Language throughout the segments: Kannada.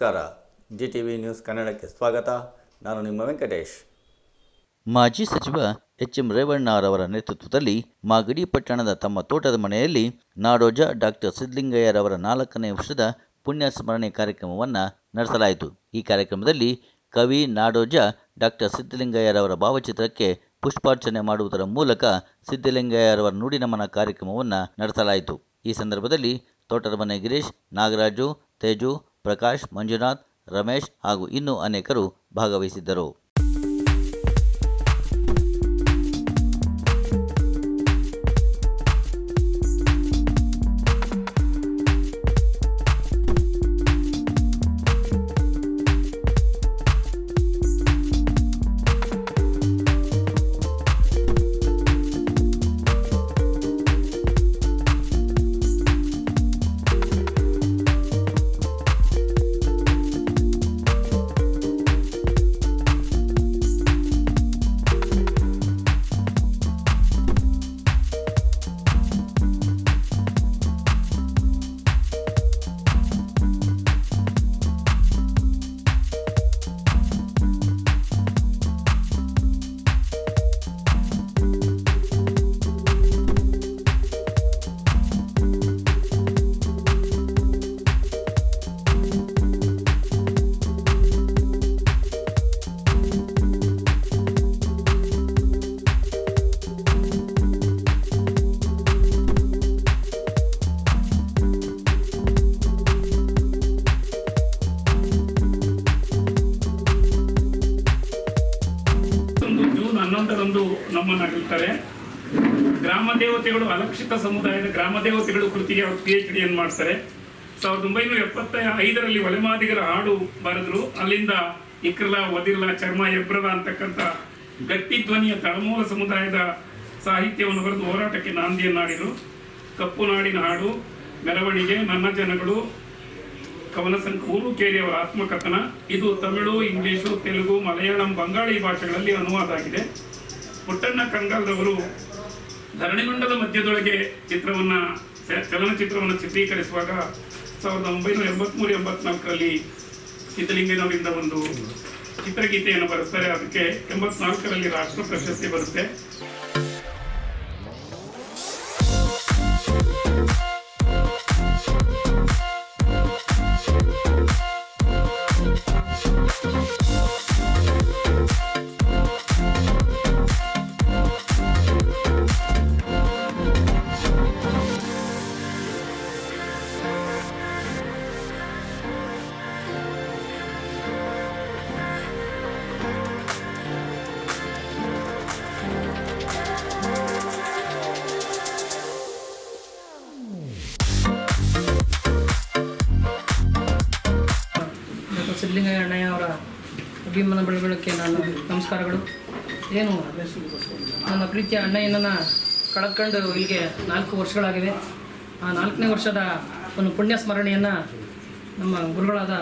ನಮಸ್ಕಾರ. ಜಿ ಟಿ ವಿ ನ್ಯೂಸ್ ಕನ್ನಡಕ್ಕೆ ಸ್ವಾಗತ. ನಾನು ನಿಮ್ಮ ವೆಂಕಟೇಶ್. ಮಾಜಿ ಸಚಿವ ಎಚ್ ಎಂ ರೇವಣ್ಣರವರ ನೇತೃತ್ವದಲ್ಲಿ ಮಾಗಡಿ ಪಟ್ಟಣದ ತಮ್ಮ ತೋಟದ ಮನೆಯಲ್ಲಿ ನಾಡೋಜ ಡಾಕ್ಟರ್ ಸಿದ್ದಲಿಂಗಯ್ಯರವರ ನಾಲ್ಕನೇ ವರ್ಷದ ಪುಣ್ಯ ಸ್ಮರಣೆ ಕಾರ್ಯಕ್ರಮವನ್ನು ನಡೆಸಲಾಯಿತು. ಈ ಕಾರ್ಯಕ್ರಮದಲ್ಲಿ ಕವಿ, ನಾಡೋಜ ಡಾಕ್ಟರ್ ಸಿದ್ದಲಿಂಗಯ್ಯರವರ ಭಾವಚಿತ್ರಕ್ಕೆ ಪುಷ್ಪಾರ್ಚನೆ ಮಾಡುವುದರ ಮೂಲಕ ಸಿದ್ದಲಿಂಗಯ್ಯರವರ ನುಡಿನಮನ ಕಾರ್ಯಕ್ರಮವನ್ನು ನಡೆಸಲಾಯಿತು. ಈ ಸಂದರ್ಭದಲ್ಲಿ ತೋಟದ ಮನೆ ಗಿರೀಶ್, ನಾಗರಾಜು, ತೇಜು ಪ್ರಕಾಶ್ ಮಂಜುನಾಥ್ ರಮೇಶ್ ಹಾಗೂ ಇನ್ನೂ ಅನೇಕರು ಭಾಗವಹಿಸಿದ್ದರು. ಗ್ರಾಮ ದೇವತೆಗಳು ಅಲಕ್ಷಿತ ಸಮುದಾಯದ ಗ್ರಾಮ ದೇವತೆಗಳು ಕೃತಿಗೆ ಅವರು ಪಿ ಎಚ್ ಡಿಯನ್ನು ಮಾಡ್ತಾರೆ. ಸಾವಿರದ ಒಂಬೈನೂರ ಎಪ್ಪತ್ತ ಐದರಲ್ಲಿ ಒಲೆಮಾದಿಗರ ಹಾಡು ಬರೆದ್ರು. ಅಲ್ಲಿಂದ ಇಕ್ರಲ ಒದಿರ್ಲ ಚರ್ಮ, ಎಬ್ರಲ ಅಂತಕ್ಕಂಥ ಗಟ್ಟಿ ಧ್ವನಿಯ ತಳಮೂಲ ಸಮುದಾಯದ ಸಾಹಿತ್ಯವನ್ನು ಬರೆದು ಹೋರಾಟಕ್ಕೆ ನಾಂದಿಯನ್ನಾಡಿದರು ಕಪ್ಪು ನಾಡಿನ ಹಾಡು, ಮೆರವಣಿಗೆ, ನನ್ನ ಜನಗಳು, ಕವನ ಸಂಕ, ಊರು ಕೇರಿಯವರ ಆತ್ಮಕಥನ. ಇದು ತಮಿಳು, ಇಂಗ್ಲಿಷು, ತೆಲುಗು, ಮಲಯಾಳಂ, ಬಂಗಾಳಿ ಭಾಷೆಗಳಲ್ಲಿ ಅನುವಾದ ಆಗಿದೆ. ಪುಟ್ಟಣ್ಣ ಕಂಗಾಲ್ರವರು ಧರಣಿಮಂಡಲ ಮಧ್ಯದೊಳಗೆ ಚಿತ್ರವನ್ನ ಚಲನಚಿತ್ರವನ್ನು ಚಿತ್ರೀಕರಿಸುವಾಗ ಸಾವಿರದ ಒಂಬೈನೂರ ಎಂಬತ್ಮೂರು, ಎಂಬತ್ನಾಲ್ಕರಲ್ಲಿ ಸಿದ್ದಲಿಂಗನವರಿಂದ ಒಂದು ಚಿತ್ರಗೀತೆಯನ್ನು ಬರೆಸ್ತಾರೆ. ಅದಕ್ಕೆ ಎಂಬತ್ನಾಲ್ಕರಲ್ಲಿ ರಾಷ್ಟ್ರ ಪ್ರಶಸ್ತಿ ಬರುತ್ತೆ. ಡಾಕ್ಟರ್ ಸಿದ್ದಲಿಂಗಯ್ಯ ಅಣ್ಣಯ್ಯ ಅವರ ಅಭಿಮಾನ ಬೆಳವಣಿಗೆ ನಾನು ನಮಸ್ಕಾರಗಳು. ಏನು ನನ್ನ ಪ್ರೀತಿಯ ಅಣ್ಣಯ್ಯನನ್ನು ಕಳ್ಕೊಂಡು ಇಲ್ಲಿಗೆ ನಾಲ್ಕು ವರ್ಷಗಳಾಗಿವೆ. ಆ ನಾಲ್ಕನೇ ವರ್ಷದ ಒಂದು ಪುಣ್ಯ ಸ್ಮರಣೆಯನ್ನು ನಮ್ಮ ಗುರುಗಳಾದ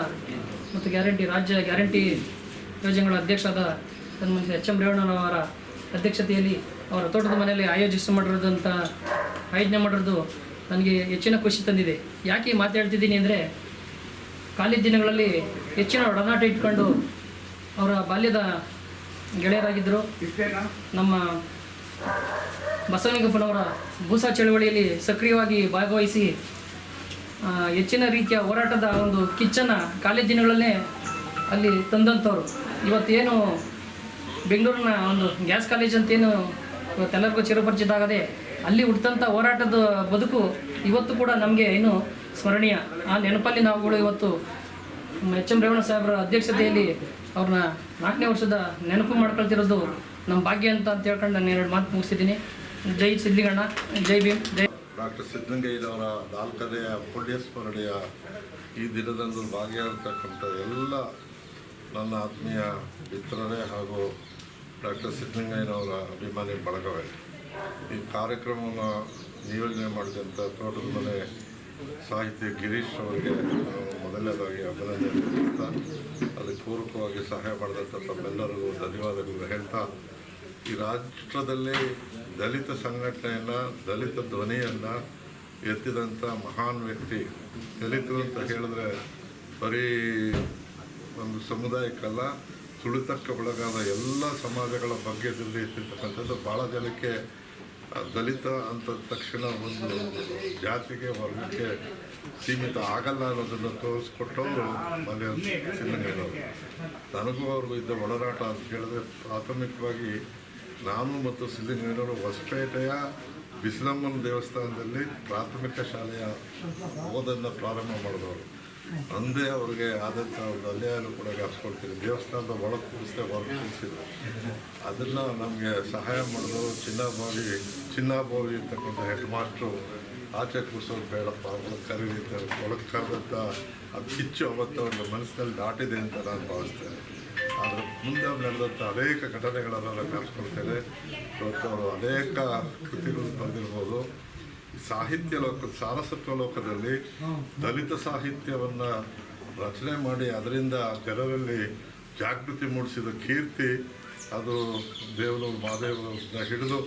ಮತ್ತು ಗ್ಯಾರಂಟಿ ರಾಜ್ಯ ಗ್ಯಾರಂಟಿ ಯೋಜನೆಗಳ ಅಧ್ಯಕ್ಷರಾದ ಸನ್ಮಾನ್ಯ ಎಚ್ ಎಂ ರೇವಣ್ಣನವರ ಅಧ್ಯಕ್ಷತೆಯಲ್ಲಿ ಅವರ ತೋಟದ ಮನೆಯಲ್ಲಿ ಆಯೋಜಿಸಿ ಮಾಡಿರೋದಂಥ ಆಯೋಜನೆ ಮಾಡಿರೋದು ನನಗೆ ಹೆಚ್ಚಿನ ಖುಷಿ ತಂದಿದೆ. ಯಾಕೆ ಮಾತಾಡ್ತಿದ್ದೀನಿ ಅಂದರೆ ಕಾಲೇಜ್ ದಿನಗಳಲ್ಲಿ ಹೆಚ್ಚಿನ ಒಡನಾಟ ಇಟ್ಕೊಂಡು ಅವರ ಬಾಲ್ಯದ ಗೆಳೆಯರಾಗಿದ್ದರು. ನಮ್ಮ ಬಸವಲಿಂಗಪ್ಪನವರ ಭೂಸಾ ಚಳವಳಿಯಲ್ಲಿ ಸಕ್ರಿಯವಾಗಿ ಭಾಗವಹಿಸಿ ಹೆಚ್ಚಿನ ರೀತಿಯ ಹೋರಾಟದ ಒಂದು ಕಿಚ್ಚನ್ನು ಕಾಲೇಜ್ ದಿನಗಳಲ್ಲೇ ಅಲ್ಲಿ ತಂದಂಥವ್ರು. ಇವತ್ತೇನು ಬೆಂಗಳೂರಿನ ಒಂದು ಗ್ಯಾಸ್ ಕಾಲೇಜ್ ಅಂತೇನು ಇವತ್ತೆಲ್ಲರಿಗೂ ಚಿರಪರಿಚಿತ ಆಗದೆ ಅಲ್ಲಿ ಹುಟ್ಟಿದಂಥ ಹೋರಾಟದ ಬದುಕು ಇವತ್ತು ಕೂಡ ನಮಗೆ ಏನು ಸ್ಮರಣೀಯ. ಆ ನೆನಪಲ್ಲಿ ನಾವುಗಳು ಇವತ್ತು ಎಚ್ ಎಂ ರೇವಣ್ಣ ಸಾಹೇಬರ ಅಧ್ಯಕ್ಷತೆಯಲ್ಲಿ ಅವ್ರನ್ನ ನಾಲ್ಕನೇ ವರ್ಷದ ನೆನಪು ಮಾಡ್ಕೊಳ್ತಿರೋದು ನಮ್ಮ ಭಾಗ್ಯ ಅಂತ ಅಂತ ಹೇಳ್ಕೊಂಡು ನಾನು ಎರಡು ಮಾತು ಮುಗಿಸಿದ್ದೀನಿ ಜೈ ಸಿದ್ಲಿಗಣ್ಣ ಜೈ ಭೀಮ್, ಜೈ ಡಾಕ್ಟರ್ ಸಿದ್ದಲಿಂಗಯ್ಯನವರ ನಾಲ್ಕನೆಯ ಪುಣ್ಯಸ್ಮರಣೆಯ ಈ ದಿನದಂದು ಭಾಗ್ಯ ಅಂತಕ್ಕಂಥ ಎಲ್ಲ ನನ್ನ ಆತ್ಮೀಯ ಮಿತ್ರರೇ ಹಾಗೂ ಡಾಕ್ಟರ್ ಸಿದ್ದಲಿಂಗಯ್ಯನವರ ಅಭಿಮಾನಿ ಬಳಗವೇ. ಈ ಕಾರ್ಯಕ್ರಮವನ್ನು ನಿಯೋಜನೆ ಮಾಡಿದಂಥ ತೋಟದ ಮನೆ ಸಾಹಿತಿ ಗಿರೀಶ್ ಅವರಿಗೆ ಮೊದಲನೇದಾಗಿ ಅಭಿನಂದನೆ ಸಲ್ಲಿಸ್ತಾ ಅದಕ್ಕೆ ಪೂರಕವಾಗಿ ಸಹಾಯ ಮಾಡಿದಂಥ ತಮ್ಮೆಲ್ಲರಿಗೂ ಧನ್ಯವಾದಗಳು ಹೇಳ್ತಾ, ಈ ರಾಷ್ಟ್ರದಲ್ಲಿ ದಲಿತ ಸಂಘಟನೆಯನ್ನು, ದಲಿತ ಧ್ವನಿಯನ್ನು ಎತ್ತಿದಂಥ ಮಹಾನ್ ವ್ಯಕ್ತಿ. ದಲಿತರು ಅಂತ ಹೇಳಿದ್ರೆ ಬರೀ ಒಂದು ಸಮುದಾಯಕ್ಕಲ್ಲ ತುಳಿತಕ್ಕೆ ಒಳಗಾದ ಎಲ್ಲ ಸಮಾಜಗಳ ಬಗ್ಗೆ ಎತ್ತಿರ್ತಕ್ಕಂಥದ್ದು ಭಾಳ ಜನಕ್ಕೆ ದಲಿತ ಅಂತ ತಕ್ಷಣ ಒಂದು ಜಾತಿಗೆ ವರ್ಗಕ್ಕೆ ಸೀಮಿತ ಆಗಲ್ಲ ಅನ್ನೋದನ್ನು ತೋರಿಸ್ಕೊಟ್ಟವರು ಮನೆ ನನಗೂ ಅವ್ರಿಗೂ ಇದ್ದ ಒಡನಾಟ ಅಂತ ಹೇಳಿದ್ರೆ ಪ್ರಾಥಮಿಕವಾಗಿ ನಾನು ಮತ್ತು ಸಿದ್ದಲಿಂಗಯ್ಯನವರು ಹೊಸಪೇಟೆಯ ಬಿಸಿಲಮ್ಮನ ದೇವಸ್ಥಾನದಲ್ಲಿ ಪ್ರಾಥಮಿಕ ಶಾಲೆಯ ಓದನ್ನು ಪ್ರಾರಂಭ ಮಾಡಿದವರು. ಅಂದೇ ಅವ್ರಿಗೆ ಆದಂಥ ಒಂದು ಅನ್ಯಾಯನೂ ಕೂಡ ಜ್ಞಾಪಿಸ್ಕೊಳ್ತೀನಿ ದೇವಸ್ಥಾನದ ಒಳಗೆ ಕೂರಿಸಿದೆ ಹೊರಗೆ ಕೂರಿಸಿದ್ರು ಅದನ್ನು ನಮಗೆ ಸಹಾಯ ಮಾಡಿದ್ರು ಚಿನ್ನಾಭಾವಿ ಚಿನ್ನಾಭಾವಿ ಅಂತಕ್ಕಂಥ ಹೆಡ್ ಮಾಸ್ಟ್ರು ಆಚೆ ಕೂರಿಸೋದು ಬೇಡಪ್ಪ ಒಳಗೆ ಕರೀತಾರೆ ಒಳಗೆ ಕರೆದಂಥ ಆ ಕಿಚ್ಚು ಅವತ್ತು ಅವ್ರ ಮನಸ್ಸಿನಲ್ಲಿ ದಾಟಿದೆ ಅಂತ ನಾನು ಭಾವಿಸ್ತೇನೆ. ಆದರೆ ಮುಂದೆ ನಡೆದಂಥ ಅನೇಕ ಘಟನೆಗಳನ್ನು ನಾನು ಜ್ಞಾಪಿಸ್ಕೊಳ್ತೇನೆ ಇವತ್ತು ಅವರು ಅನೇಕ ಕೃತಿಗಳು ಬರೆದಿರ್ಬೋದು. ಸಾಹಿತ್ಯ ಲೋಕ ಸಾರಸತ್ವ ಲೋಕದಲ್ಲಿ ದಲಿತ ಸಾಹಿತ್ಯವನ್ನು ರಚನೆ ಮಾಡಿ ಅದರಿಂದ ಜನರಲ್ಲಿ ಜಾಗೃತಿ ಮೂಡಿಸಿದ ಕೀರ್ತಿ ಅದು ದೇವನೂರು ಮಹಾದೇವರನ್ನ ಹಿಡಿದು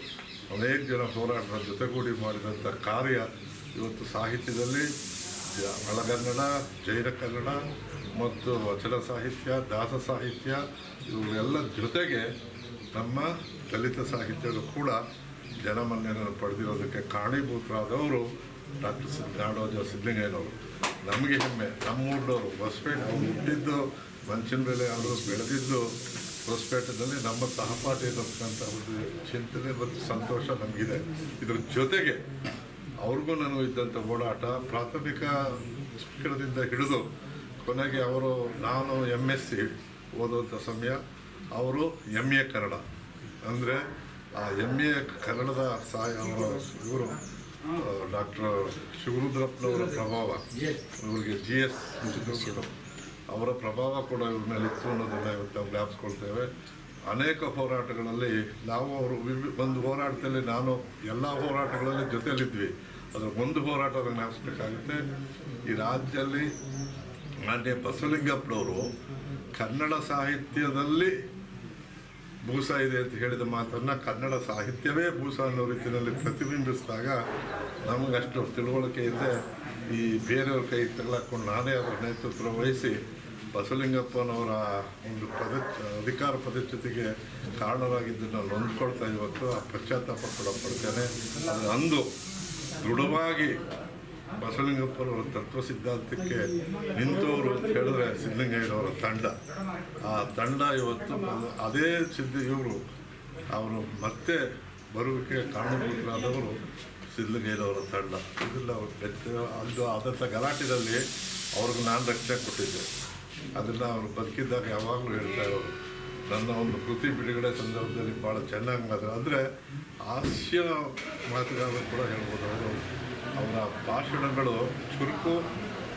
ಅನೇಕ ಜನ ಹೋರಾಟದ ಜೊತೆಗೂಡಿ ಮಾಡಿದಂಥ ಕಾರ್ಯ ಇವತ್ತು ಸಾಹಿತ್ಯದಲ್ಲಿ. ಒಳಗನ್ನಡ ಜೈನ ಕನ್ನಡ ಮತ್ತು ವಚನ ಸಾಹಿತ್ಯ ದಾಸ ಸಾಹಿತ್ಯ ಇವರೆಲ್ಲ ಜೊತೆಗೆ ನಮ್ಮ ದಲಿತ ಸಾಹಿತ್ಯಗಳು ಕೂಡ ಜನಮನ್ನಣೆಯನ್ನು ಪಡೆದಿರೋದಕ್ಕೆ ಕಾರಣೀಭೂತರಾದವರು ಡಾಕ್ಟರ್ ಸಿದ್ ನಾಡೋಜ ಸಿದ್ದಲಿಂಗಯ್ಯನವರು ನಮಗೆ ಹೆಮ್ಮೆ. ನಮ್ಮೂರಿನವರು ಹೊಸಪೇಟೆ ಅವರು ಹುಟ್ಟಿದ್ದು, ಮಂಚಿನ ಮೇಲೆ ಅವರು ಬೆಳೆದಿದ್ದು ಹೊಸಪೇಟೆದಲ್ಲಿ ನಮ್ಮ ಸಹಪಾಠಿ ಇರತಕ್ಕಂಥ ಒಂದು ಚಿಂತನೆ ಮತ್ತು ಸಂತೋಷ ನಮಗಿದೆ. ಇದ್ರ ಜೊತೆಗೆ ಅವ್ರಿಗೂ ನನಗೂ ಇದ್ದಂಥ ಓಡಾಟ ಪ್ರಾಥಮಿಕ ಶಿಕ್ಷಣದಿಂದ ಹಿಡಿದು ಕೊನೆಗೆ ಅವರು, ನಾನು ಎಂ ಎಸ್ ಸಿ ಓದುವಂಥ ಸಮಯ. ಅವರು ಎಂ ಎ ಕನ್ನಡ. ಅಂದರೆ ಆ ಎಂ ಎ ಕನ್ನಡದ ಸಹಾಯ ಅವರ ಇವರು ಡಾಕ್ಟರ್ ಶಿವರುದ್ರಪ್ಪನವರ ಪ್ರಭಾವ. ಇವರಿಗೆ ಜಿ ಎಸ್ ಅವರ ಪ್ರಭಾವ ಕೂಡ ಇವ್ರ ಮೇಲೆ ಇತ್ತು ಅನ್ನೋದನ್ನು ಇವತ್ತು ಜ್ಞಾಪಿಸ್ಕೊಳ್ತೇವೆ. ಅನೇಕ ಹೋರಾಟಗಳಲ್ಲಿ ನಾವು ಅವರು ಒಂದು ಹೋರಾಟದಲ್ಲಿ ನಾನು ಎಲ್ಲ ಹೋರಾಟಗಳಲ್ಲಿ ಜೊತೆಯಲ್ಲಿದ್ವಿ. ಅದರ ಒಂದು ಹೋರಾಟ ಜ್ಞಾಪಿಸ್ಬೇಕಾಗುತ್ತೆ. ಈ ರಾಜ್ಯದಲ್ಲಿ ಮಾನ್ಯ ಬಸವಲಿಂಗಪ್ಪನವರು ಕನ್ನಡ ಸಾಹಿತ್ಯದಲ್ಲಿ ಭೂಸ ಇದೆ ಅಂತ ಹೇಳಿದ ಮಾತನ್ನು ಕನ್ನಡ ಸಾಹಿತ್ಯವೇ ಭೂಸ ಅನ್ನೋ ರೀತಿಯಲ್ಲಿ ಪ್ರತಿಬಿಂಬಿಸಿದಾಗ ನಮಗೆ ಅಷ್ಟು ತಿಳುವಳಿಕೆ ಇದೆ ಈ ಬೇರೆಯವ್ರ ಕೈ ತಗೊಳಕೊಂಡು ನಾನೇ ಅದರ ನೇತೃತ್ವ ವಹಿಸಿ ಬಸಲಿಂಗಪ್ಪನವರ ಒಂದು ಪದ ಅಧಿಕಾರ ಪದಚ್ಯುತಿಗೆ ಕಾರಣರಾಗಿದ್ದನ್ನು ನೊಂದ್ಕೊಳ್ತಾ ಇವತ್ತು ಆ ಪಶ್ಚಾತ್ತಾಪ ಕೂಡ ಪಡ್ತೇನೆ. ಅದು ದೃಢವಾಗಿ ಬಸವಲಿಂಗಪ್ಪನವರ ತತ್ವ ಸಿದ್ಧಾಂತಕ್ಕೆ ನಿಂತವರು ಅಂತ ಹೇಳಿದ್ರೆ ಸಿದ್ದಲಿಂಗಯ್ಯನವರ ತಂಡ. ಆ ತಂಡ ಇವತ್ತು ಅದೇ ಸಿದ್ಧಿ ಇವರು. ಅವರು ಮತ್ತೆ ಬರುವಿಕೆ ಕಾರಣಭೂತರಾದವರು ಸಿದ್ಧಗೈರವರ ತಂಡ. ಇದೆಲ್ಲ ಅವರು ಬೆತ್ತ ಅದು ಆದಂಥ ಗಲಾಟೆಯಲ್ಲಿ ಅವ್ರಿಗೆ ನಾನು ರಕ್ಷಣೆ ಕೊಟ್ಟಿದ್ದೆ. ಅದನ್ನು ಅವರು ಬದುಕಿದ್ದಾಗ ಯಾವಾಗಲೂ ಹೇಳ್ತಾ ಇರೋರು. ನನ್ನ ಒಂದು ಕೃತಿ ಬಿಡುಗಡೆ ಸಂದರ್ಭದಲ್ಲಿ ಭಾಳ ಚೆನ್ನಾಗಿ ಮಾತಾಡ ಅಂದರೆ ಹಾಸ್ಯ ಮಾತುಗಾರರು ಕೂಡ ಹೇಳ್ಬೋದು. ಅವರು ಅವರ ಭಾಷಣಗಳು ಚುರುಕು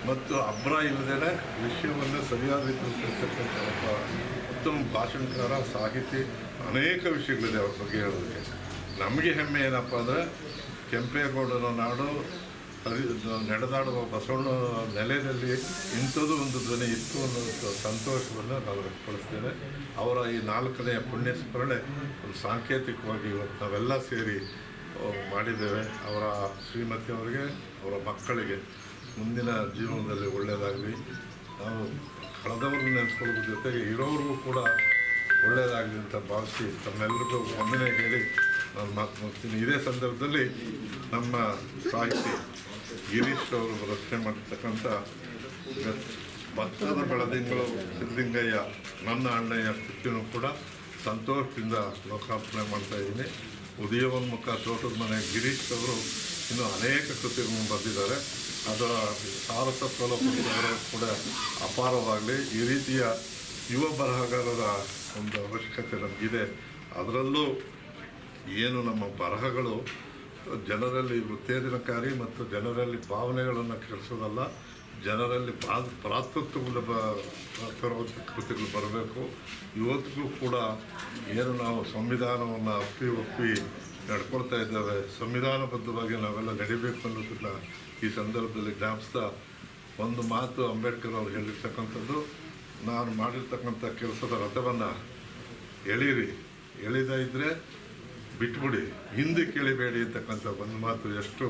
ಮತ್ತು ಅಬ್ರ ಇಲ್ಲದೇ ವಿಷಯವನ್ನು ಸರಿಯಾದ ರೀತಿಯಲ್ಲಿ ತಿಳಿಸ್ತಕ್ಕಂಥ ಉತ್ತಮ ಭಾಷಣಕಾರ, ಸಾಹಿತಿ, ಅನೇಕ ವಿಷಯಗಳಿದೆ ಅವ್ರ ಬಗ್ಗೆ ಹೇಳೋದಕ್ಕೆ. ನಮಗೆ ಹೆಮ್ಮೆ ಏನಪ್ಪ ಅಂದರೆ ಕೆಂಪೇಗೌಡರ ನಾಡು ನಡೆದಾಡುವ ಬಸವಣ್ಣ ನೆಲೆಯಲ್ಲಿ ಇಂಥದ್ದು ಒಂದು ಧ್ವನಿ ಇತ್ತು ಅನ್ನೋ ಸಂತೋಷವನ್ನು ನಾವು ವ್ಯಕ್ತಪಡಿಸ್ತೇವೆ. ಅವರ ಈ ನಾಲ್ಕನೆಯ ಪುಣ್ಯ ಸ್ಮರಣೆ ಒಂದು ಸಾಂಕೇತಿಕವಾಗಿ ಇವತ್ತು ನಾವೆಲ್ಲ ಸೇರಿ ಮಾಡಿದ್ದೇವೆ. ಅವರ ಶ್ರೀಮತಿ ಅವರಿಗೆ, ಅವರ ಮಕ್ಕಳಿಗೆ ಮುಂದಿನ ಜೀವನದಲ್ಲಿ ಒಳ್ಳೆಯದಾಗಲಿ. ನಾವು ಕಳೆದವ್ರನ್ನ ನೆನೆಸ್ಕೊಳ್ಳೋದ್ರ ಜೊತೆಗೆ ಇರೋರಿಗೂ ಕೂಡ ಒಳ್ಳೆಯದಾಗಲಿ ಅಂತ ಭಾವಿಸಿ ತಮ್ಮೆಲ್ಲರಿಗೂ ಒಂದನೇ ಹೇಳಿ ನಾನು ಮಾತು ಮುಗಿಸ್ತೀನಿ. ಇದೇ ಸಂದರ್ಭದಲ್ಲಿ ನಮ್ಮ ಸಾಹಿತಿ ಗಿರೀಶ್ ಅವರು ರಚನೆ ಮಾಡಿರ್ತಕ್ಕಂಥ ಭತ್ತದ ಬೆಳದಿಂಗಳು ಸಿದ್ದಲಿಂಗಯ್ಯ ನನ್ನ ಅಣ್ಣಯ್ಯ ಕೃತಿನೂ ಕೂಡ ಸಂತೋಷದಿಂದ ಲೋಕಾರ್ಪಣೆ ಮಾಡ್ತಾ ಇದ್ದೀನಿ. ಉದಯೋನ್ಮುಖ ತೋಟದ ಮನೆ ಗಿರೀಶ್ ಅವರು ಇನ್ನೂ ಅನೇಕ ಕೃತಿಗಳನ್ನು ಬರೆದಿದ್ದಾರೆ. ಅದರ ಸಾರಸ ಲೋಕದವರು ಕೂಡ ಅಪಾರವಾಗಲಿ. ಈ ರೀತಿಯ ಯುವ ಬರಹಗಾರರ ಒಂದು ಅವಶ್ಯಕತೆ ನಮಗಿದೆ. ಅದರಲ್ಲೂ ಏನು ನಮ್ಮ ಬರಹಗಳು ಜನರಲ್ಲಿ ಉತ್ತೇಜನಕಾರಿ ಮತ್ತು ಜನರಲ್ಲಿ ಭಾವನೆಗಳನ್ನು ಕೆಡಿಸೋದಲ್ಲ ಜನರಲ್ಲಿ ಪ್ರಾ ಪ್ರಾತೃತ್ವಗಳ ತರುವಂಥ ಕೃತಿಗಳು ಬರಬೇಕು. ಇವತ್ತಿಗೂ ಕೂಡ ಏನು ನಾವು ಸಂವಿಧಾನವನ್ನು ಅಪ್ಪಿ ಒಪ್ಪಿ ನಡ್ಕೊಳ್ತಾ ಇದ್ದಾವೆ. ಸಂವಿಧಾನಬದ್ಧವಾಗಿ ನಾವೆಲ್ಲ ನಡಿಬೇಕು ಅನ್ನೋದನ್ನ ಈ ಸಂದರ್ಭದಲ್ಲಿ ಜ್ಞಾಪಿಸ್ತಾ ಒಂದು ಮಾತು ಅಂಬೇಡ್ಕರ್ ಅವರು ಹೇಳಿರ್ತಕ್ಕಂಥದ್ದು, ನಾನು ಮಾಡಿರ್ತಕ್ಕಂಥ ಕೆಲಸದ ರಥವನ್ನು ಎಳೀರಿ. ಎಳಿದ ಇದ್ದರೆ ಬಿಟ್ಬಿಡಿ. ಹಿಂದೆ ಕೇಳಿಬೇಡಿ ಅಂತಕ್ಕಂಥ ಒಂದು ಮಾತು ಎಷ್ಟು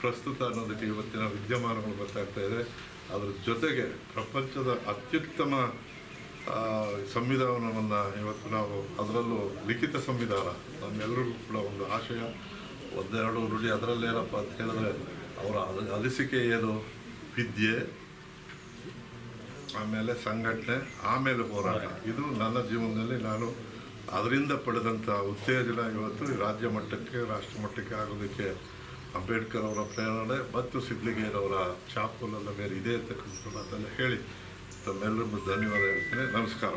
ಪ್ರಸ್ತುತ ಅನ್ನೋದಕ್ಕೆ ಇವತ್ತಿನ ವಿದ್ಯಮಾನಗಳು ಗೊತ್ತಾಗ್ತಾ ಇದೆ. ಅದರ ಜೊತೆಗೆ ಪ್ರಪಂಚದ ಅತ್ಯುತ್ತಮ ಸಂವಿಧಾನವನ್ನು ಇವತ್ತು ನಾವು ಅದರಲ್ಲೂ ಲಿಖಿತ ಸಂವಿಧಾನ. ನಮ್ಮೆಲ್ಲರಿಗೂ ಕೂಡ ಒಂದು ಆಶಯ. ಒಂದೆರಡು ನುಡಿ ಅದರಲ್ಲೇನಪ್ಪ ಅಂತ ಹೇಳಿದ್ರೆ, ಅವರ ಅಲಿಸಿಕೆ ಏನು? ವಿದ್ಯೆ, ಆಮೇಲೆ ಸಂಘಟನೆ, ಆಮೇಲೆ ಹೋರಾಟ. ಇದು ನನ್ನ ಜೀವನದಲ್ಲಿ ನಾನು ಅದರಿಂದ ಪಡೆದಂಥ ಉತ್ತೇಜನ ಇವತ್ತು ರಾಜ್ಯ ಮಟ್ಟಕ್ಕೆ, ರಾಷ್ಟ್ರ ಮಟ್ಟಕ್ಕೆ ಆಗೋದಕ್ಕೆ ಅಂಬೇಡ್ಕರ್ ಅವರ ಪ್ರೇರಣೆ ಮತ್ತು ಸಿದ್ಲಿಗೇರವರ ಚಾಪುಲಲ್ಲ ಮೇಲೆ ಇದೆ ಅಂತಕ್ಕಂಥ ಅದನ್ನು ಹೇಳಿ. ತಮ್ಮೆಲ್ಲರಿಗೂ ಧನ್ಯವಾದ ಹೇಳ್ತೇನೆ. ನಮಸ್ಕಾರ.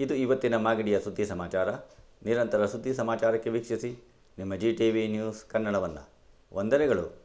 ಇದು ಇವತ್ತಿನ ಮಾಗಡಿಯ ಸುದ್ದಿ ಸಮಾಚಾರ. ನಿರಂತರ ಸುದ್ದಿ ಸಮಾಚಾರಕ್ಕೆ ವೀಕ್ಷಿಸಿ. ನಿಮ್ಮ ಜಿ ಟಿ ವಿ ನ್ಯೂಸ್ ಕನ್ನಡವನ್ನು. ವಂದನೆಗಳು.